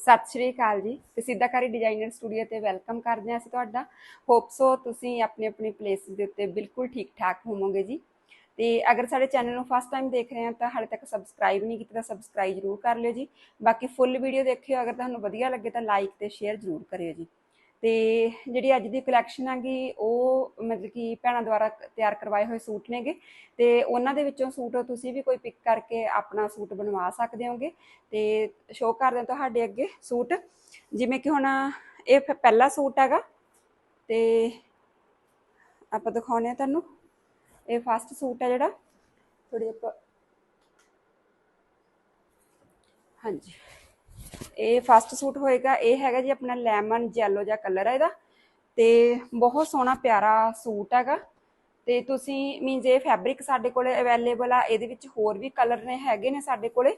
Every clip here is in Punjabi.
ਸਤਿ ਸ਼੍ਰੀ ਅਕਾਲ ਜੀ। ਤੇ ਸਿੱਧਾਕਾਰੀ ਡਿਜ਼ਾਈਨਰ ਸਟੂਡੀਓ ਤੇ ਵੈਲਕਮ ਕਰਦੇ ਹਾਂ ਅਸੀਂ ਤੁਹਾਡਾ। ਹੋਪ ਸੋ ਤੁਸੀਂ ਆਪਣੇ ਆਪਣੇ ਪਲੇਸਿਸ ਦੇ ਉੱਤੇ ਬਿਲਕੁਲ ਠੀਕ ਠਾਕ ਹੋਵੋਗੇ ਜੀ। ਤੇ ਅਗਰ ਸਾਡੇ ਚੈਨਲ ਨੂੰ ਫਸਟ ਟਾਈਮ ਦੇਖ ਰਹੇ ਹੋ ਤਾਂ ਹਾਲੇ ਤੱਕ ਸਬਸਕ੍ਰਾਈਬ ਨਹੀਂ ਕੀਤਾ ਤਾਂ ਸਬਸਕ੍ਰਾਈਬ ਜ਼ਰੂਰ ਕਰ ਲਿਓ ਜੀ। ਬਾਕੀ ਫੁੱਲ ਵੀਡੀਓ ਦੇਖਿਓ। ਅਗਰ ਤੁਹਾਨੂੰ ਵਧੀਆ ਲੱਗੇ ਤਾਂ ਲਾਈਕ ਤੇ ਸ਼ੇਅਰ ਜ਼ਰੂਰ ਕਰਿਓ ਜੀ। ਤੇ ਜਿਹੜੀ ਅੱਜ ਦੀ ਕਲੈਕਸ਼ਨ ਹੈਗੀ, ਉਹ ਮਤਲਬ ਕਿ ਭੈਣਾਂ ਦੁਆਰਾ ਤਿਆਰ ਕਰਵਾਏ ਹੋਏ ਸੂਟ ਨੇਗੇ। ਤੇ ਉਹਨਾਂ ਦੇ ਵਿੱਚੋਂ ਸੂਟ ਤੁਸੀਂ ਵੀ ਕੋਈ ਪਿਕ ਕਰਕੇ ਆਪਣਾ ਸੂਟ ਬਣਵਾ ਸਕਦੇ ਹੋਗੇ। ਤੇ ਸ਼ੋਅ ਕਰਦੇ ਤੁਹਾਡੇ ਅੱਗੇ ਸੂਟ। ਜਿਵੇਂ ਕਿ ਹੁਣ ਇਹ ਪਹਿਲਾ ਸੂਟ ਹੈਗਾ। ਤੇ ਆਪਾਂ ਦਿਖਾਉਂਦੇ ਹਾਂ ਤੁਹਾਨੂੰ। ਇਹ ਫਸਟ ਸੂਟ ਹੈ ਜਿਹੜਾ। ਥੋੜੀ ਆਪਾਂ ਹਾਂਜੀ। ਇਹ ਫਸਟ ਸੂਟ ਹੋਏਗਾ, ਇਹ ਹੈਗਾ ਜੀ ਆਪਣਾ ਲੈਮਨ ਜੈਲੋ ਜਿਹਾ ਕਲਰ ਹੈ ਇਹਦਾ। ਤੇ ਬਹੁਤ ਸੋਹਣਾ ਪਿਆਰਾ ਸੂਟ ਹੈਗਾ। ਤੇ ਤੁਸੀਂ ਮੀਨਸ ਇਹ ਫੈਬਰਿਕ ਸਾਡੇ ਕੋਲੇ ਅਵੇਲੇਬਲ ਆ, ਇਹਦੇ ਵਿੱਚ ਹੋਰ ਵੀ ਕਲਰ ਨੇ, ਹੈਗੇ ਨੇ ਸਾਡੇ ਕੋਲੇ।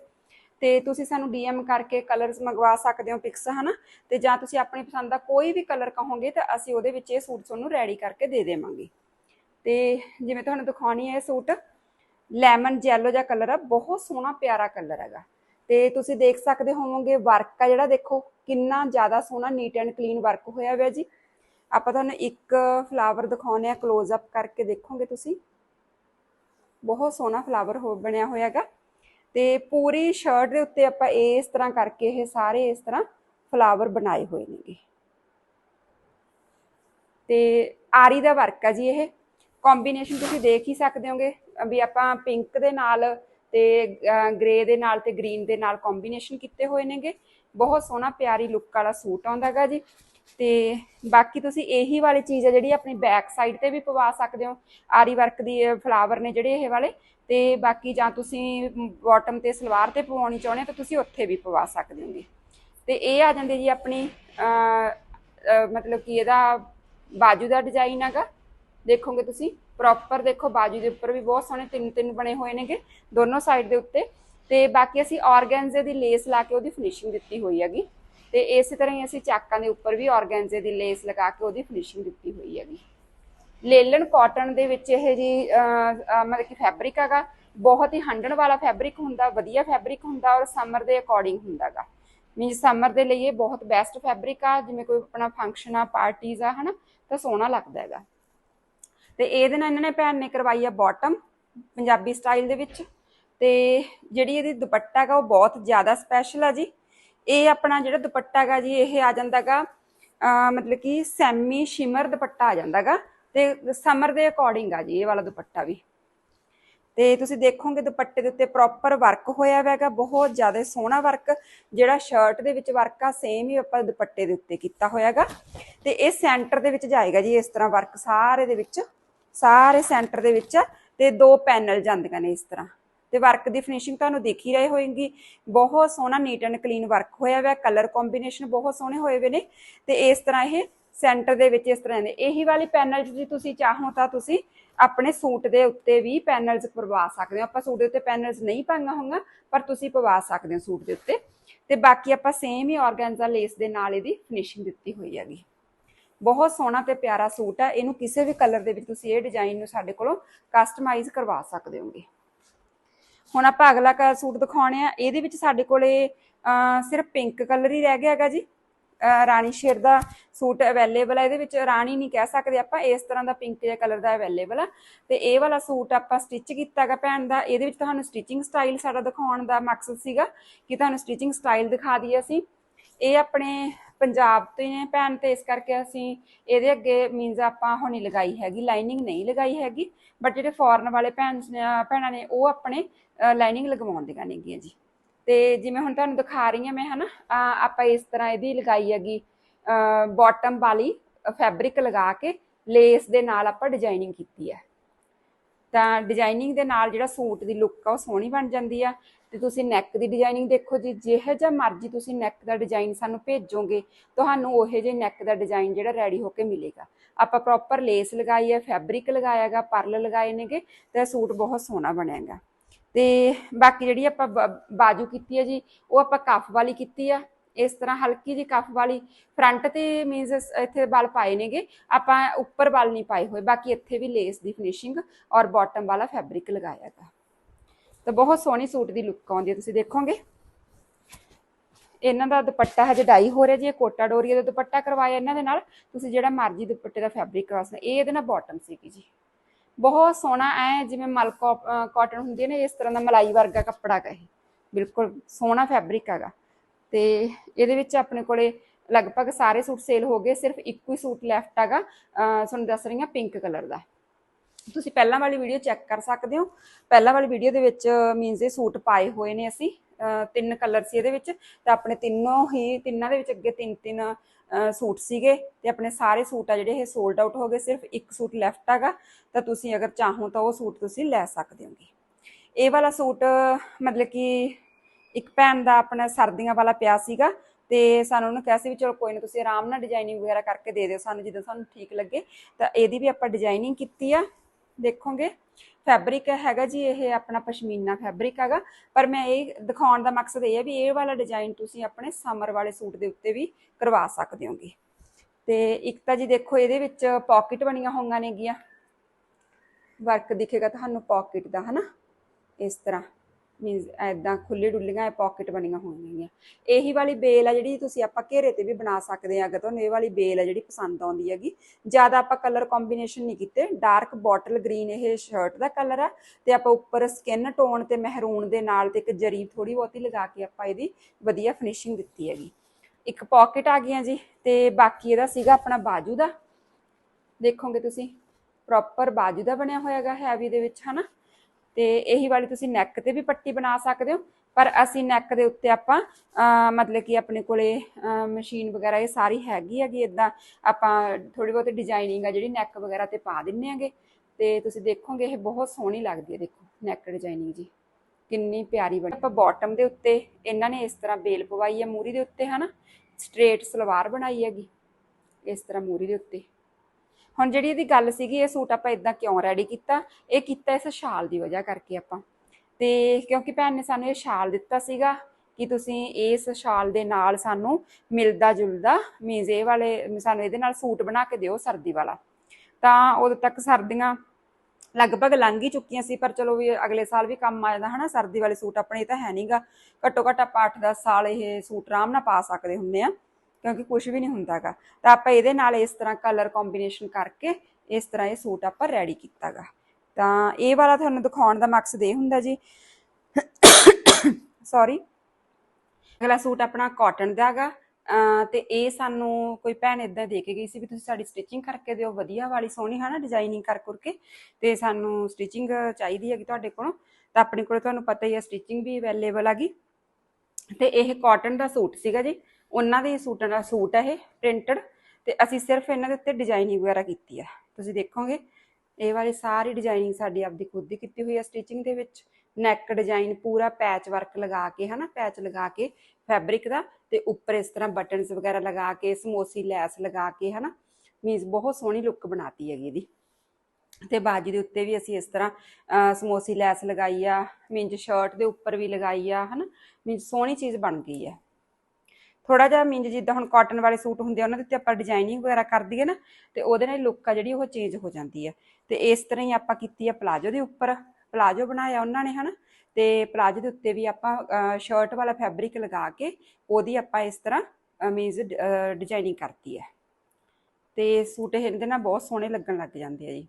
ਤੇ ਤੁਸੀਂ ਸਾਨੂੰ ਡੀਐਮ ਕਰਕੇ ਕਲਰਸ ਮੰਗਵਾ ਸਕਦੇ ਹੋ ਪਿਕਸ ਹਨਾ? ਤੇ ਜਾਂ ਤੁਸੀਂ ਆਪਣੀ ਪਸੰਦ ਦਾ ਕੋਈ ਵੀ ਕਲਰ ਕਹੋਗੇ, ਤਾਂ ਅਸੀਂ ਉਹਦੇ ਵਿੱਚ ਇਹ ਸੂਟ ਤੁਹਾਨੂੰ ਰੈਡੀ ਕਰਕੇ ਦੇ ਦੇਵਾਂਗੇ। ਤੇ ਜਿਵੇਂ ਤੁਹਾਨੂੰ ਦਿਖਾਉਣੀ ਹੈ ਇਹ ਸੂਟ ਲੈਮਨ ਜੈਲੋ ਜਿਹਾ ਕਲਰ ਆ, ਬਹੁਤ ਸੋਹਣਾ ਪਿਆਰਾ ਕਲਰ ਹੈਗਾ। ਤੇ ਤੁਸੀਂ ਦੇਖ ਸਕਦੇ ਹੋਵੋਗੇ ਵਰਕ ਆ ਜਿਹੜਾ, ਦੇਖੋ ਕਿੰਨਾ ਜ਼ਿਆਦਾ ਸੋਹਣਾ ਨੀਟ ਐਂਡ ਕਲੀਨ ਵਰਕ ਹੋਇਆ ਹੋਇਆ ਜੀ। ਆਪਾਂ ਤੁਹਾਨੂੰ ਇੱਕ ਫਲਾਵਰ ਦਿਖਾਉਨੇ ਆ ক্লোਜ਼ ਅਪ ਕਰਕੇ ਦੇਖੋਗੇ ਤੁਸੀਂ। ਬਹੁਤ ਸੋਹਣਾ ਫਲਾਵਰ ਹੋ, ਬਣਿਆ ਹੋਇਆ ਹੈਗਾ। ਤੇ ਪੂਰੀ ਸ਼ਰਟ ਦੇ ਉੱਤੇ ਆਪਾਂ ਇਸ ਤਰ੍ਹਾਂ ਕਰਕੇ, ਇਹ ਸਾਰੇ ਇਸ ਤਰ੍ਹਾਂ ਫਲਾਵਰ ਬਣਾਏ ਹੋਏ ਨੇਗੇ। ਤੇ ਆਰੀ ਦਾ ਵਰਕ ਆ ਜੀ ਇਹ। ਕੰਬੀਨੇਸ਼ਨ ਤੁਸੀਂ ਦੇਖ ਹੀ ਸਕਦੇ ਹੋਗੇ, ਵੀ ਆਪਾਂ ਪਿੰਕ ਦੇ ਨਾਲ ਤੇ ਗ੍ਰੇ ਦੇ ਨਾਲ ਤੇ ਗ੍ਰੀਨ ਦੇ ਨਾਲ ਕੰਬੀਨੇਸ਼ਨ ਕੀਤੇ ਹੋਏ ਨੇਗੇ। ਬਹੁਤ ਸੋਹਣਾ ਪਿਆਰੀ ਲੁੱਕ ਵਾਲਾ ਸੂਟ ਆਉਂਦਾਗਾ ਜੀ। ਤੇ ਬਾਕੀ ਤੁਸੀਂ ਇਹੀ ਵਾਲੀ ਚੀਜ਼ ਹੈ ਜਿਹੜੀ ਆਪਣੀ ਬੈਕ ਸਾਈਡ ਤੇ ਵੀ ਪਵਾ ਸਕਦੇ ਹੋ। ਆਰੀ ਵਰਕ ਦੀ ਫਲਾਵਰ ਨੇ ਜਿਹੜੇ ਇਹ ਵਾਲੇ। ਤੇ ਬਾਕੀ ਜਾਂ ਤੁਸੀਂ ਬਾਟਮ ਤੇ ਸਲਵਾਰ ਤੇ ਪਵਾਉਣੀ ਚਾਹੁੰਦੇ ਹੋ ਤਾਂ ਤੁਸੀਂ ਉੱਥੇ ਵੀ ਪਵਾ ਸਕਦੇ ਹੋਗੇ। ਤੇ ਇਹ ਆ ਜਾਂਦੇ ਜੀ ਆਪਣੀ ਮਤਲਬ ਕਿ ਇਹਦਾ ਬਾਜੂ ਦਾ ਡਿਜ਼ਾਈਨ ਹੈਗਾ। ਦੇਖੋਗੇ ਤੁਸੀਂ। ਪ੍ਰੋਪਰ ਦੇਖੋ ਬਾਜੂ ਦੇ ਉੱਪਰ ਵੀ ਬਹੁਤ ਸੋਹਣੇ ਤਿੰਨ ਤਿੰਨ ਬਣੇ ਹੋਏ ਨੇਗੇ, ਦੋਨੋਂ ਸਾਈਡ ਦੇ ਉੱਤੇ। ਤੇ ਬਾਕੀ ਅਸੀਂ ਆਰਗੈਂਜ਼ੇ ਦੀ ਲੇਸ ਲਾ ਕੇ ਉਹਦੀ ਫਿਨਿਸ਼ਿੰਗ ਦਿੱਤੀ ਹੋਈ ਹੈਗੀ। ਤੇ ਇਸੇ ਤਰ੍ਹਾਂ ਹੀ ਅਸੀਂ ਚਾਕਾਂ ਦੇ ਉੱਪਰ ਵੀ ਆਰਗੈਂਜ਼ੇ ਦੀ ਲੇਸ ਲਗਾ ਕੇ ਉਹਦੀ ਫਿਨਿਸ਼ਿੰਗ ਦਿੱਤੀ ਹੋਈ ਹੈਗੀ। ਲੇਲਨ ਕਾਟਨ ਦੇ ਵਿੱਚ ਇਹ ਜੀ ਮਤਲਬ ਕਿ ਫੈਬਰਿਕ ਹੈਗਾ, ਬਹੁਤ ਹੀ ਹੰਡਣ ਵਾਲਾ ਫੈਬਰਿਕ ਹੁੰਦਾ, ਵਧੀਆ ਫੈਬਰਿਕ ਹੁੰਦਾ ਔਰ ਸਮਰ ਦੇ ਅਕੋਰਡਿੰਗ ਹੁੰਦਾਗਾ। ਮੀਨਸ ਸਮਰ ਦੇ ਲਈ ਇਹ ਬਹੁਤ ਬੈਸਟ ਫੈਬਰਿਕ ਆ, ਜਿਵੇਂ ਕੋਈ ਆਪਣਾ ਫੰਕਸ਼ਨ ਆ ਪਾਰਟੀਜ਼ ਆ, ਹਨਾ, ਤਾਂ ਸੋਹਣਾ ਲੱਗਦਾ ਹੈਗਾ। ਤੇ ਇਹਦੇ ਨਾਲ ਇਹਨਾਂ ਨੇ ਭੈਣ ਨੇ ਕਰਵਾਈ ਆ ਬਾਟਮ ਪੰਜਾਬੀ ਸਟਾਈਲ ਦੇ ਵਿੱਚ। ਤੇ ਜਿਹੜੀ ਇਹਦੀ ਦੁਪੱਟਾ ਹੈਗਾ ਉਹ ਬਹੁਤ ਜ਼ਿਆਦਾ ਸਪੈਸ਼ਲ ਆ ਜੀ। ਇਹ ਆਪਣਾ ਜਿਹੜਾ ਦੁਪੱਟਾ ਹੈਗਾ ਜੀ, ਇਹ ਆ ਜਾਂਦਾਗਾ ਮਤਲਬ ਕਿ ਸੈਮੀ ਸ਼ਿਮਰ ਦੁਪੱਟਾ ਆ ਜਾਂਦਾਗਾ ਤੇ ਸਮਰ ਦੇ ਅਕੋਰਡਿੰਗ ਆ ਜੀ, ਇਹ ਵਾਲਾ ਦੁਪੱਟਾ ਵੀ। ਤੇ ਤੁਸੀਂ ਦੇਖੋਗੇ ਦੁਪੱਟੇ ਦੇ ਉੱਤੇ ਪ੍ਰੋਪਰ ਵਰਕ ਹੋਇਆ ਹੋਇਆ ਹੈਗਾ, ਬਹੁਤ ਜ਼ਿਆਦਾ ਸੋਹਣਾ ਵਰਕ ਜਿਹੜਾ ਸ਼ਰਟ ਦੇ ਵਿੱਚ ਵਰਕ ਆ ਸੇਮ ਹੀ ਆਪਾਂ ਦੁਪੱਟੇ ਦੇ ਉੱਤੇ ਕੀਤਾ ਹੋਇਆਗਾ ਤੇ ਇਹ ਸੈਂਟਰ ਦੇ ਵਿੱਚ ਜਾਏਗਾ ਜੀ, ਇਸ ਤਰ੍ਹਾਂ ਵਰਕ ਸਾਰੇ ਦੇ ਵਿੱਚ। ਸਾਰੇ ਸੈਂਟਰ ਦੇ ਵਿੱਚ ਤੇ ਦੋ ਪੈਨਲ ਜਾਂਦੀਆਂ ਨੇ ਇਸ ਤਰ੍ਹਾਂ। ਤੇ ਵਰਕ ਦੀ ਫਿਨਿਸ਼ਿੰਗ ਤੁਹਾਨੂੰ ਦਿਖ ਹੀ ਰਹੇ ਹੋਏਗੀ। ਬਹੁਤ ਸੋਹਣਾ ਨੀਟ ਐਂਡ ਕਲੀਨ ਵਰਕ ਹੋਇਆ ਹੋਇਆ ਕਲਰ ਕੰਬੀਨੇਸ਼ਨ ਬਹੁਤ ਸੋਹਣੇ ਹੋਏ ਹੋਏ ਨੇ। ਤੇ ਇਸ ਤਰ੍ਹਾਂ ਇਹ ਸੈਂਟਰ ਦੇ ਵਿੱਚ ਇਸ ਤਰ੍ਹਾਂ ਦੇ। ਇਹੀ ਵਾਲੀ ਪੈਨਲ ਜੇ ਤੁਸੀਂ ਚਾਹੋ ਤਾਂ ਤੁਸੀਂ ਆਪਣੇ ਸੂਟ ਦੇ ਉੱਤੇ ਵੀ ਪੈਨਲਸ ਪਵਾ ਸਕਦੇ ਹੋ। ਆਪਾਂ ਸੂਟ ਦੇ ਉੱਤੇ ਪੈਨਲਸ ਨਹੀਂ ਪਾਈਆਂ ਹੋਈਆਂ, ਪਰ ਤੁਸੀਂ ਪਵਾ ਸਕਦੇ ਹੋ ਸੂਟ ਦੇ ਉੱਤੇ। ਤੇ ਬਾਕੀ ਆਪਾਂ ਸੇਮ ਹੀ ਆਰਗੈਂਜ਼ਾ ਲੇਸ ਦੇ ਨਾਲ ਇਹਦੀ ਫਿਨਿਸ਼ਿੰਗ ਦਿੱਤੀ ਹੋਈ ਹੈਗੀ। ਬਹੁਤ ਸੋਹਣਾ ਤੇ ਪਿਆਰਾ ਸੂਟ ਹੈ ਇਹਨੂੰ ਕਿਸੇ ਵੀ ਕਲਰ ਦੇ ਵਿੱਚ ਤੁਸੀਂ ਇਹ ਡਿਜ਼ਾਈਨ ਨੂੰ ਸਾਡੇ ਕੋਲੋਂ ਕਸਟਮਾਈਜ਼ ਕਰਵਾ ਸਕਦੇ ਹੋਗੇ। ਹੁਣ ਆਪਾਂ ਅਗਲਾ ਕ ਸੂਟ ਦਿਖਾਉਣੇ ਆ ਇਹਦੇ ਵਿੱਚ ਸਾਡੇ ਕੋਲੇ ਅਹ, ਸਿਰਫ ਪਿੰਕ ਕਲਰ ਹੀ ਰਹਿ ਗਿਆ ਹੈਗਾ ਜੀ। ਰਾਣੀ ਸ਼ੇਰ ਦਾ ਸੂਟ ਅਵੇਲੇਬਲ ਹੈ ਇਹਦੇ ਵਿੱਚ ਰਾਣੀ ਨਹੀਂ ਕਹਿ ਸਕਦੇ ਆਪਾਂ ਇਸ ਤਰ੍ਹਾਂ ਦਾ ਪਿੰਕ ਜਿਹਾ ਕਲਰ ਦਾ ਅਵੇਲੇਬਲ ਆ। ਤੇ ਇਹ ਵਾਲਾ ਸੂਟ ਆਪਾਂ ਸਟਿਚ ਕੀਤਾ ਹੈਗਾ ਭੈਣ ਦਾ ਇਹਦੇ ਵਿੱਚ ਤੁਹਾਨੂੰ ਸਟਿਚਿੰਗ ਸਟਾਈਲ ਸਾਡਾ ਦਿਖਾਉਣ ਦਾ ਮਕਸਦ ਸੀਗਾ ਕਿ ਤੁਹਾਨੂੰ ਸਟਿਚਿੰਗ ਸਟਾਈਲ ਦਿਖਾ ਦਈਏ ਅਸੀਂ। ਇਹ ਆਪਣੇ ਪੰਜਾਬ ਤੋਂ ਹੀ ਨੇ ਭੈਣ ਤੇ ਇਸ ਕਰਕੇ ਅਸੀਂ ਇਹਦੇ ਅੱਗੇ ਮੀਨਸ ਆਪਾਂ ਹੁਣੀ ਲਗਾਈ ਹੈਗੀ ਲਾਈਨਿੰਗ ਨਹੀਂ ਲਗਾਈ ਹੈਗੀ ਬਟ ਜਿਹੜੇ ਫੋਰਨ ਵਾਲੇ ਭੈਣ ਭੈਣਾਂ ਨੇ ਉਹ ਆਪਣੇ ਲਾਈਨਿੰਗ ਲਗਵਾਉਂਦੀਆਂ ਨੇਗੀਆਂ ਜੀ। ਤੇ ਜਿਵੇਂ ਹੁਣ ਤੁਹਾਨੂੰ ਦਿਖਾ ਰਹੀ ਹਾਂ ਮੈਂ ਹਨਾ ਅਹ ਆਪਾਂ ਇਸ ਤਰ੍ਹਾਂ ਇਹਦੀ ਲਗਾਈ ਹੈਗੀ ਬਾਟਮ ਵਾਲੀ ਫੈਬਰਿਕ ਲਗਾ ਕੇ ਲੇਸ ਦੇ ਨਾਲ ਆਪਾਂ ਡਿਜ਼ਾਈਨਿੰਗ ਕੀਤੀ ਹੈ। ਤਾਂ ਡਿਜ਼ਾਈਨਿੰਗ ਦੇ ਨਾਲ ਜਿਹੜਾ ਸੂਟ ਦੀ ਲੁੱਕ ਆ ਉਹ ਸੋਹਣੀ ਬਣ ਜਾਂਦੀ ਆ। ਤੇ ਤੁਸੀਂ ਨੈਕ ਦੀ ਡਿਜ਼ਾਈਨਿੰਗ ਦੇਖੋ ਜੀ, ਜਿਹੋ ਜਿਹਾ ਮਰਜ਼ੀ ਤੁਸੀਂ ਨੈਕ ਦਾ ਡਿਜ਼ਾਈਨ ਸਾਨੂੰ ਭੇਜੋਗੇ, ਤੁਹਾਨੂੰ ਉਹੇ ਜਿਹੇ ਨੈਕ ਦਾ ਡਿਜ਼ਾਈਨ ਜਿਹੜਾ ਰੈਡੀ ਹੋ ਕੇ ਮਿਲੇਗਾ। ਆਪਾਂ ਪ੍ਰੋਪਰ ਲੇਸ ਲਗਾਈ ਹੈ ਫੈਬਰਿਕ ਲਗਾਇਆਗਾ ਪਰਲ ਲਗਾਏ ਨੇਗੇ, ਤੇ ਸੂਟ ਬਹੁਤ ਸੋਹਣਾ ਬਣਿਆਗਾ ਤੇ ਬਾਕੀ ਜਿਹੜੀ ਆਪਾਂ ਬ- ਬਾਜੂ ਕੀਤੀ ਹੈ ਜੀ, ਉਹ ਆਪਾਂ ਕਫ ਵਾਲੀ ਕੀਤੀ ਆ ਇਸ ਤਰ੍ਹਾਂ ਹਲਕੀ ਜੀ ਕਫ ਵਾਲੀ ਫਰੰਟ ਤੇ ਮੀਨਸ ਇੱਥੇ ਬਲ ਪਾਏ ਨੇਗੇ। ਆਪਾਂ ਉੱਪਰ ਬਲ ਨਹੀਂ ਪਾਏ ਹੋਏ। ਬਾਕੀ ਇੱਥੇ ਵੀ ਲੇਸ ਦੀ ਫਿਨਿਸ਼ਿੰਗ ਔਰ ਬਾਟਮ ਵਾਲਾ ਫੈਬਰਿਕ ਲਗਾਇਆ ਗਾ। ਤਾਂ ਬਹੁਤ ਸੋਹਣੀ ਸੂਟ ਦੀ ਲੁੱਕ ਆਉਂਦੀ ਹੈ। ਤੁਸੀਂ ਦੇਖੋਗੇ। ਇਹਨਾਂ ਦਾ ਦੁਪੱਟਾ ਹਜੇ ਡਾਈ ਹੋ ਰਿਹਾ ਜੀ। ਇਹ ਕੋਟਾ ਡੋਰੀਆ ਦਾ ਦੁਪੱਟਾ ਕਰਵਾਇਆ ਇਹਨਾਂ ਦੇ ਨਾਲ। ਤੁਸੀਂ ਜਿਹੜਾ ਮਰਜ਼ੀ ਦੁਪੱਟੇ ਦਾ ਫੈਬਰਿਕ ਕਰਵਾ ਸਕਦੇ। ਇਹ ਇਹਦੇ ਨਾਲ ਬਾਟਮ ਸੀਗੀ ਜੀ। ਬਹੁਤ ਸੋਹਣਾ ਐ ਜਿਵੇਂ ਮਲ ਕਾਟਨ ਹੁੰਦੀ ਹੈ ਨਾ, ਇਸ ਤਰ੍ਹਾਂ ਦਾ ਮਲਾਈ ਵਰਗਾ ਕੱਪੜਾ ਗਾ ਇਹ। ਬਿਲਕੁਲ ਸੋਹਣਾ ਫੈਬਰਿਕ ਹੈਗਾ। ਤੇ ਇਹਦੇ ਵਿੱਚ ਆਪਣੇ ਕੋਲੇ ਲਗਭਗ ਸਾਰੇ ਸੂਟ ਸੇਲ ਹੋ ਗਏ, ਸਿਰਫ ਇੱਕੋ ਹੀ ਸੂਟ ਲੈਫਟ ਹੈਗਾ। ਅਹ ਤੁਹਾਨੂੰ ਦੱਸ ਰਹੀ ਹਾਂ ਪਿੰਕ ਕਲਰ ਦਾ। ਤੁਸੀਂ ਪਹਿਲਾਂ ਵਾਲੀ ਵੀਡੀਓ ਚੈੱਕ ਕਰ ਸਕਦੇ ਹੋ। ਪਹਿਲਾਂ ਵਾਲੀ ਵੀਡੀਓ ਦੇ ਵਿੱਚ ਮੀਨਸ ਇਹ ਸੂਟ ਪਾਏ ਹੋਏ ਨੇ ਅਸੀਂ। ਤਿੰਨ ਕਲਰ ਸੀ ਇਹਦੇ ਵਿੱਚ। ਤੇ ਆਪਣੇ ਤਿੰਨੋਂ ਹੀ, ਤਿੰਨਾਂ ਦੇ ਵਿੱਚ ਅੱਗੇ ਤਿੰਨ ਤਿੰਨ ਸੂਟ ਸੀਗੇ। ਤੇ ਆਪਣੇ ਸਾਰੇ ਸੂਟ ਆ ਜਿਹੜੇ ਇਹ ਸੋਲਡ ਆਊਟ ਹੋ ਗਏ, ਸਿਰਫ ਇੱਕ ਸੂਟ ਲੈਫਟ ਹੈਗਾ। ਤਾਂ ਤੁਸੀਂ ਅਗਰ ਚਾਹੋ ਤਾਂ ਉਹ ਸੂਟ ਤੁਸੀਂ ਲੈ ਸਕਦੇ ਹੋਗੇ। ਇਹ ਵਾਲਾ ਸੂਟ, ਮਤਲਬ ਕਿ ਇੱਕ ਭੈਣ ਦਾ ਆਪਣਾ ਸਰਦੀਆਂ ਵਾਲਾ ਪਿਆ ਸੀਗਾ ਤੇ ਸਾਨੂੰ ਉਹਨੂੰ ਕਿਹਾ ਸੀ ਵੀ ਚਲੋ ਕੋਈ ਨਾ ਤੁਸੀਂ ਆਰਾਮ ਨਾਲ ਡਿਜ਼ਾਈਨਿੰਗ ਵਗੈਰਾ ਕਰਕੇ ਦੇ ਦਿਓ ਸਾਨੂੰ ਜਿੱਦਾਂ ਸਾਨੂੰ ਠੀਕ ਲੱਗੇ, ਤਾਂ ਇਹਦੀ ਵੀ ਆਪਾਂ ਡਿਜ਼ਾਈਨਿੰਗ ਕੀਤੀ ਆ, ਦੇਖੋਗੇ। ਫੈਬਰਿਕ ਹੈਗਾ ਜੀ ਇਹ ਆਪਣਾ ਪਸ਼ਮੀਨਾ ਫੈਬਰਿਕ ਹੈਗਾ, ਪਰ ਮੈਂ ਇਹ ਦਿਖਾਉਣ ਦਾ ਮਕਸਦ ਇਹ ਹੈ ਵੀ ਇਹ ਵਾਲਾ ਡਿਜ਼ਾਈਨ ਤੁਸੀਂ ਆਪਣੇ ਸਮਰ ਵਾਲੇ ਸੂਟ ਦੇ ਉੱਤੇ ਵੀ ਕਰਵਾ ਸਕਦੇ ਹੋਗੇ। ਤੇ ਇੱਕ ਤਾਂ ਜੀ ਦੇਖੋ ਇਹਦੇ ਵਿੱਚ ਪਾਕਟ ਬਣੀਆਂ ਹੋਈਆਂ ਨੇਗੀਆਂ। ਵਰਕ ਦਿਖੇਗਾ ਤੁਹਾਨੂੰ ਪਾਕਟ ਦਾ, ਹਨਾ? ਇਸ ਤਰ੍ਹਾਂ। ਮੀਨਸ ਐਦਾਂ ਖੁੱਲੇ ਡੁੱਲੀਆਂ ਪਾਕਟ ਬਣੀਆਂ ਹੋਈਆਂ ਨੇ ਇਹੀ ਵਾਲੀ ਬੇਲ ਆ ਜਿਹੜੀ ਤੁਸੀਂ ਆਪਾਂ ਘੇਰੇ ਤੇ ਵੀ ਬਣਾ ਸਕਦੇ ਆ, ਅਗਰ ਤੁਹਾਨੂੰ ਇਹ ਵਾਲੀ ਬੇਲ ਆ ਜਿਹੜੀ ਪਸੰਦ ਆਉਂਦੀ ਹੈਗੀ। ਜ਼ਿਆਦਾ ਆਪਾਂ ਕਲਰ ਕੰਬੀਨੇਸ਼ਨ ਨਹੀਂ ਕੀਤੇ। ਡਾਰਕ ਬੋਟਲ ਗ੍ਰੀਨ ਇਹ ਸ਼ਰਟ ਦਾ ਕਲਰ ਆ ਤੇ ਆਪਾਂ ਉੱਪਰ ਸਕਿਨ ਟੋਨ ਤੇ ਮਹਿਰੂਨ ਦੇ ਨਾਲ ਤੇ ਇੱਕ ਜਰੀ ਥੋੜੀ ਬਹੁਤੀ ਲਗਾ ਕੇ ਆਪਾਂ ਇਹਦੀ ਵਧੀਆ ਫਿਨਿਸ਼ਿੰਗ ਦਿੱਤੀ ਹੈਗੀ। ਇੱਕ ਪਾਕਟ ਆ ਗਈਆਂ ਜੀ ਤੇ ਬਾਕੀ ਇਹਦਾ ਸੀਗਾ ਆਪਣਾ ਬਾਜੂ ਦਾ। ਦੇਖੋਗੇ ਤੁਸੀਂ ਪ੍ਰੋਪਰ ਬਾਜੂ ਦਾ ਬਣਿਆ ਹੋਇਆ ਹੈਗਾ ਹੈਵੀ ਦੇ ਵਿੱਚ, ਹਨਾ? ਤੇ ਇਹੀ ਵਾਲੀ ਤੁਸੀਂ ਨੈਕ ਤੇ ਵੀ ਪੱਟੀ ਬਣਾ ਸਕਦੇ ਹੋ। ਪਰ ਅਸੀਂ ਨੈਕ ਦੇ ਉੱਤੇ ਆਪਾਂ ਮਤਲਬ ਕਿ ਆਪਣੇ ਕੋਲੇ ਮਸ਼ੀਨ ਵਗੈਰਾ ਇਹ ਸਾਰੀ ਹੈਗੀ ਹੈਗੀ ਇਦਾਂ ਆਪਾਂ ਥੋੜੀ ਬਹੁਤੀ ਡਿਜ਼ਾਈਨਿੰਗ ਆ ਜਿਹੜੀ ਨੈਕ ਵਗੈਰਾ ਤੇ ਪਾ ਦਿੰਨੇ ਆਂਗੇ ਤੇ ਤੁਸੀਂ ਦੇਖੋਗੇ ਇਹ ਬਹੁਤ ਸੋਹਣੀ ਲੱਗਦੀ ਹੈ, ਦੇਖੋ ਨੈਕ ਡਿਜ਼ਾਈਨਿੰਗ ਜੀ। ਕਿੰਨੀ ਪਿਆਰੀ ਬਣੀ। ਆਪਾਂ ਬਾਟਮ ਦੇ ਉੱਤੇ, ਇਹਨਾਂ ਨੇ ਇਸ ਤਰ੍ਹਾਂ ਬੇਲ ਪਵਾਈ ਹੈ ਮੂਰੀ ਦੇ ਉੱਤੇ, ਹਨਾ? ਸਟ੍ਰੇਟ ਸਲਵਾਰ ਬਣਾਈ ਹੈਗੀ, ਇਸ ਤਰ੍ਹਾਂ ਮੂਰੀ ਦੇ ਉੱਤੇ। ਹੁਣ ਜਿਹੜੀ ਇਹਦੀ ਗੱਲ ਸੀਗੀ, ਇਹ ਸੂਟ ਆਪਾਂ ਇਦਾਂ ਕਿਉਂ ਰੈਡੀ ਕੀਤਾ? ਇਹ ਕੀਤਾ ਇਸ ਸ਼ਾਲ ਦੀ ਵਜ੍ਹਾ ਕਰਕੇ ਆਪਾਂ। ਤੇ ਕਿਉਂਕਿ ਭੈਣ ਨੇ ਸਾਨੂੰ ਇਹ ਸ਼ਾਲ ਦਿੱਤਾ ਸੀਗਾ ਕਿ ਤੁਸੀਂ ਇਸ ਸ਼ਾਲ ਦੇ ਨਾਲ ਸਾਨੂੰ ਮਿਲਦਾ ਜੁਲਦਾ ਮੀਨਸ ਇਹ ਵਾਲੇ, ਸਾਨੂੰ ਇਹਦੇ ਨਾਲ ਸੂਟ ਬਣਾ ਕੇ ਦਿਓ ਸਰਦੀ ਵਾਲਾ। ਤਾਂ ਉਦੋਂ ਤੱਕ ਸਰਦੀਆਂ ਲਗਭਗ ਲੰਘ ਹੀ ਚੁੱਕੀਆਂ ਸੀ, ਪਰ ਚਲੋ ਵੀ ਅਗਲੇ ਸਾਲ ਵੀ ਕੰਮ ਆ ਜਾਂਦਾ ਹਨਾ, ਸਰਦੀ ਵਾਲੇ ਸੂਟ ਆਪਣੇ ਤਾਂ ਹੈ ਨਹੀਂਗਾ ਘੱਟੋ ਘੱਟ ਆਪਾਂ 8-10 ਸਾਲ ਇਹ ਸੂਟ ਆਰਾਮ ਨਾਲ ਪਾ ਸਕਦੇ ਹੁੰਦੇ ਆ। ਕਿਉਂਕਿ ਕੁਝ ਵੀ ਨਹੀਂ ਹੁੰਦਾਗਾ ਤਾਂ ਆਪਾਂ ਇਹਦੇ ਨਾਲ ਇਸ ਤਰ੍ਹਾਂ ਕਲਰ ਕੰਬੀਨੇਸ਼ਨ ਕਰਕੇ ਇਸ ਤਰ੍ਹਾਂ ਇਹ ਸੂਟ ਆਪਾਂ ਰੈਡੀ ਕੀਤਾਗਾ। ਤਾਂ ਇਹ ਵਾਲਾ ਤੁਹਾਨੂੰ ਦਿਖਾਉਣ ਦਾ ਮਕਸਦ ਇਹ ਹੁੰਦਾ ਜੀ। ਸੌਰੀ ਅਗਲਾ ਸੂਟ ਆਪਣਾ ਕਾਟਨ ਦਾ ਹੈਗਾ ਅਹ ਤੇ ਇਹ ਸਾਨੂੰ ਕੋਈ ਭੈਣ ਇਦਾਂ ਦੇ ਕੇ ਗਈ ਸੀ ਵੀ ਤੁਸੀਂ ਸਾਡੀ ਸਟਿਚਿੰਗ ਕਰਕੇ ਦਿਓ, ਵਧੀਆ ਵਾਲੀ ਸੋਹਣੀ ਹਨਾ ਡਿਜ਼ਾਈਨਿੰਗ ਕਰ ਕਰਕੇ ਤੇ ਸਾਨੂੰ ਸਟਿਚਿੰਗ ਚਾਹੀਦੀ ਹੈਗੀ ਤੁਹਾਡੇ ਕੋਲੋਂ। ਤਾਂ ਆਪਣੇ ਕੋਲ ਤੁਹਾਨੂੰ ਪਤਾ ਹੀ ਹੈ ਸਟਿਚਿੰਗ ਵੀ ਅਵੇਲੇਬਲ ਹੈਗੀ ਤੇ ਇਹ ਕਾਟਨ ਦਾ ਸੂਟ ਸੀਗਾ ਜੀ। ਉਹਨਾਂ ਦੇ ਸੂਟਾਂ ਦਾ ਸੂਟ ਹੈ ਇਹ ਪ੍ਰਿੰਟਡ ਤੇ ਅਸੀਂ ਸਿਰਫ ਇਹਨਾਂ ਦੇ ਉੱਤੇ ਡਿਜ਼ਾਈਨਿੰਗ ਵਗੈਰਾ ਕੀਤੀ ਆ। ਤੁਸੀਂ ਦੇਖੋਗੇ, ਇਹ ਵਾਲੀ ਸਾਰੀ ਡਿਜ਼ਾਈਨਿੰਗ ਸਾਡੀ ਆਪਦੀ ਖੁਦ ਦੀ ਕੀਤੀ ਹੋਈ ਆ ਸਟਿਚਿੰਗ ਦੇ ਵਿੱਚ। ਨੈਕ ਡਿਜ਼ਾਈਨ ਪੂਰਾ ਪੈਚ ਵਰਕ ਲਗਾ ਕੇ, ਹਨਾ ਪੈਚ ਲਗਾ ਕੇ ਫੈਬਰਿਕ ਦਾ, ਤੇ ਉੱਪਰ ਇਸ ਤਰ੍ਹਾਂ ਬਟਨਸ ਵਗੈਰਾ ਲਗਾ ਕੇ, ਸਮੋਸੀ ਲੈਸ ਲਗਾ ਕੇ, ਹਨਾ ਮੀਨਸ ਬਹੁਤ ਸੋਹਣੀ ਲੁੱਕ ਬਣਾਤੀ ਹੈਗੀ ਇਹਦੀ। ਤੇ ਬਾਜੀ ਦੇ ਉੱਤੇ ਵੀ ਅਸੀਂ ਇਸ ਤਰ੍ਹਾਂ ਸਮੋਸੀ ਲੈਸ ਲਗਾਈ ਆ ਮੀਨਸ ਸ਼ਰਟ ਦੇ ਉੱਪਰ ਵੀ ਲਗਾਈ ਆ, ਹਨਾ ਮੀਨਸ ਸੋਹਣੀ ਚੀਜ਼ ਬਣ ਗਈ ਆ। ਥੋੜਾ ਜਿਹਾ ਮੀਨਜ਼ ਜਿੱਦਾਂ ਹੁਣ ਕਾਟਨ ਵਾਲੇ ਸੂਟ ਹੁੰਦੇ ਆ, ਉਹਨਾਂ ਦੇ ਉੱਤੇ ਆਪਾਂ ਡਿਜ਼ਾਈਨਿੰਗ ਵਗੈਰਾ ਕਰ ਦਈਏ ਨਾ, ਤੇ ਉਹਦੇ ਨਾਲ ਲੁੱਕ ਆ ਜਿਹੜੀ ਉਹ ਚੇਂਜ ਹੋ ਜਾਂਦੀ ਹੈ ਤੇ ਇਸ ਤਰ੍ਹਾਂ ਹੀ ਆਪਾਂ ਕੀਤੀ ਆ ਪਲਾਜੋ ਦੇ ਉੱਪਰ। ਪਲਾਜੋ ਬਣਾਇਆ ਉਹਨਾਂ ਨੇ ਹਨਾ, ਤੇ ਪਲਾਜੋ ਦੇ ਉੱਤੇ ਵੀ ਆਪਾਂ ਸ਼ਰਟ ਵਾਲਾ ਫੈਬਰਿਕ ਲਗਾ ਕੇ ਉਹਦੀ ਆਪਾਂ ਇਸ ਤਰ੍ਹਾਂ ਮੀਨਸ ਡਿਜ਼ਾਈਨਿੰਗ ਕਰਤੀ ਹੈ ਤੇ ਸੂਟ ਇਹਦੇ ਨਾਲ ਬਹੁਤ ਸੋਹਣੇ ਲੱਗਣ ਲੱਗ ਜਾਂਦੇ ਆ ਜੀ।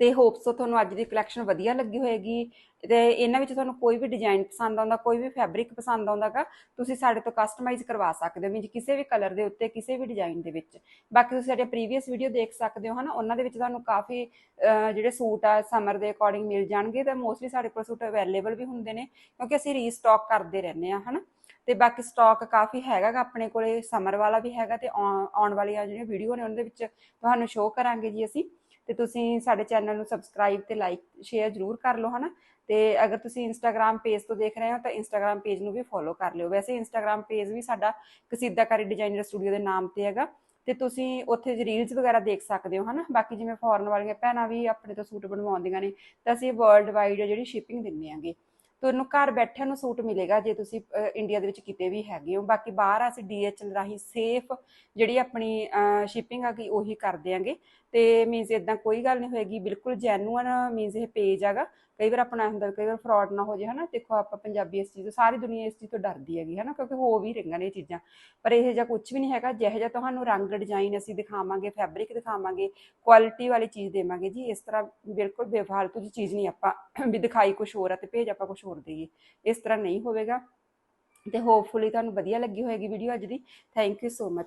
ਤੇ ਹੋਪਸ ਤੁਹਾਨੂੰ ਅੱਜ ਦੀ ਕਲੈਕਸ਼ਨ ਵਧੀਆ ਲੱਗੀ ਹੋਏਗੀ ਤੇ ਇਹਨਾਂ ਵਿੱਚ ਤੁਹਾਨੂੰ ਕੋਈ ਵੀ ਡਿਜ਼ਾਈਨ ਪਸੰਦ ਆਉਂਦਾ, ਕੋਈ ਵੀ ਫੈਬਰਿਕ ਪਸੰਦ ਆਉਂਦਾਗਾ, ਤੁਸੀਂ ਸਾਡੇ ਤੋਂ ਕਸਟਮਾਈਜ਼ ਕਰਵਾ ਸਕਦੇ ਹੋ ਵੀ ਕਿਸੇ ਵੀ ਕਲਰ ਦੇ ਉੱਤੇ, ਕਿਸੇ ਵੀ ਡਿਜ਼ਾਈਨ ਦੇ ਵਿੱਚ। ਬਾਕੀ ਤੁਸੀਂ ਸਾਡੇ ਪ੍ਰੀਵੀਅਸ ਵੀਡੀਓ ਦੇਖ ਸਕਦੇ ਹੋ, ਹਨਾ? ਉਹਨਾਂ ਦੇ ਵਿੱਚ ਤੁਹਾਨੂੰ ਕਾਫੀ ਜਿਹੜੇ ਸੂਟ ਆ ਸਮਰ ਦੇ ਅਕੋਰਡਿੰਗ ਮਿਲ ਜਾਣਗੇ ਤੇ ਮੋਸਟਲੀ ਸਾਡੇ ਕੋਲ ਸੂਟ ਅਵੇਲੇਬਲ ਵੀ ਹੁੰਦੇ ਨੇ, ਕਿਉਂਕਿ ਅਸੀਂ ਰੀਸਟਾਕ ਕਰਦੇ ਰਹਿੰਦੇ ਆ ਹਨਾ? ਤੇ ਬਾਕੀ ਸਟਾਕ ਕਾਫੀ ਹੈਗਾ ਗਾ ਆਪਣੇ ਕੋਲੇ ਸਮਰ ਵਾਲਾ ਵੀ ਹੈਗਾ ਤੇ ਆਉਣ ਆਉਣ ਵਾਲੀਆਂ ਜਿਹੜੀਆਂ ਵੀਡੀਓ ਨੇ ਉਹਨਾਂ ਦੇ ਵਿੱਚ ਤੁਹਾਨੂੰ ਸ਼ੋਅ ਕਰਾਂਗੇ ਜੀ ਅਸੀਂ। ਤੇ ਤੁਸੀਂ ਸਾਡੇ ਚੈਨਲ ਨੂੰ ਸਬਸਕ੍ਰਾਈਬ ਤੇ ਲਾਈਕ ਸ਼ੇਅਰ ਜਰੂਰ ਕਰ ਲਓ, ਹਨਾ? ਤੇ ਅਗਰ ਤੁਸੀਂ ਇੰਸਟਾਗ੍ਰam ਪੇਜ ਤੋਂ ਦੇਖ ਰਹੇ ਹੋ, ਤਾਂ ਇੰਸਟਾਗ੍ਰam ਪੇਜ ਨੂੰ ਵੀ ਫੋਲੋ ਕਰ ਲਿਓ। ਵੈਸੇ ਇੰਸਟਾਗ੍ਰam ਪੇਜ ਵੀ ਸਾਡਾ ਕਸੀਦਾਕਾਰੀ ਡਿਜ਼ਾਈਨਰ ਸਟੂਡੀਓ ਦੇ ਨਾਮ ਤੇ ਹੈਗਾ। ਤੇ ਤੁਸੀਂ ਉੱਥੇ ਰੀਲਸ ਵਗੈਰਾ ਦੇਖ ਸਕਦੇ ਹੋ, ਹਨਾ? ਬਾਕੀ ਜਿਵੇਂ ਫੋਰਨ ਵਾਲੀਆਂ ਭੈਣਾਂ ਵੀ ਆਪਣੇ ਤੋਂ ਸੂਟ ਬਣਵਾਉਂਦੀਆਂ ਨੇ, ਤਾਂ ਅਸੀਂ ਵਰਲਡ ਵਾਈਡ ਜਿਹੜੀ ਸ਼ਿਪਿੰਗ ਦਿੰਨੇ ਆਂਗੇ। ਤੁਹਾਨੂੰ ਘਰ ਬੈਠਿਆਂ ਨੂੰ ਸੂਟ ਮਿਲੇਗਾ ਜੇ ਤੁਸੀਂ ਇੰਡੀਆ ਦੇ ਵਿੱਚ ਕਿਤੇ ਵੀ ਹੈਗੇ ਹੋ। ਬਾਕੀ ਬਾਹਰ ਅਸੀਂ ਡੀਐਚਐਲ ਰਾਹੀਂ ਸੇਫ ਜਿਹੜੀ ਆਪਣੀ ਸ਼ਿਪਿੰਗ ਆ ਗਈ ਉਹੀ ਕਰਦੇ ਆਂਗੇ ਤੇ ਮੀਨਸ ਇਦਾਂ ਕੋਈ ਗੱਲ ਨਹੀਂ ਹੋਏਗੀ। ਬਿਲਕੁਲ ਜੈਨੂਅਨ ਮੀਨਸ ਇਹ ਪੇਜ ਹੈਗਾ। ਕਈ ਵਾਰ ਆਪਣਾ ਹੁੰਦਾ ਕਈ ਵਾਰ ਫਰਾਡ ਨਾ ਹੋ ਜੇ ਹਨਾ। ਦੇਖੋ, ਆਪਾਂ ਪੰਜਾਬੀ ਇਸ ਚੀਜ਼ ਤੋਂ, ਸਾਰੀ ਦੁਨੀਆ ਇਸ ਚੀਜ਼ ਤੋਂ ਡਰਦੀ ਹੈਗੀ, ਹਨਾ, ਕਿਉਂਕਿ ਹੋ ਵੀ ਰਹੀਆਂ ਨੇ ਇਹ ਚੀਜ਼ਾਂ। ਪਰ ਇਹ ਜਿਹਾ ਕੁਝ ਵੀ ਨਹੀਂ ਹੈਗਾ, ਜਿਹੋ ਜਿਹਾ ਤੁਹਾਨੂੰ ਰੰਗ ਡਿਜ਼ਾਈਨ ਅਸੀਂ ਦਿਖਾਵਾਂਗੇ ਫੈਬਰਿਕ ਦਿਖਾਵਾਂਗੇ ਕੁਆਲਿਟੀ ਵਾਲੀ ਚੀਜ਼ ਦੇਵਾਂਗੇ। ਜੀ, ਇਸ ਤਰ੍ਹਾਂ ਬਿਲਕੁਲ ਬੇਫਾਲਤੂ ਦੀ ਚੀਜ਼ ਨਹੀਂ ਆਪਾਂ ਵੀ ਦਿਖਾਈ ਕੁਝ ਹੋਰ ਆ ਤੇ ਭੇਜ ਆਪਾਂ ਕੁਝ ਹੋਰ ਦੇਈਏ। ਇਸ ਤਰ੍ਹਾਂ ਨਹੀਂ ਹੋਵੇਗਾ। ਤੇ ਹੋਪਫੁਲੀ ਤੁਹਾਨੂੰ ਵਧੀਆ ਲੱਗੀ ਹੋਏਗੀ ਵੀਡੀਓ ਅੱਜ ਦੀ। Thank you so much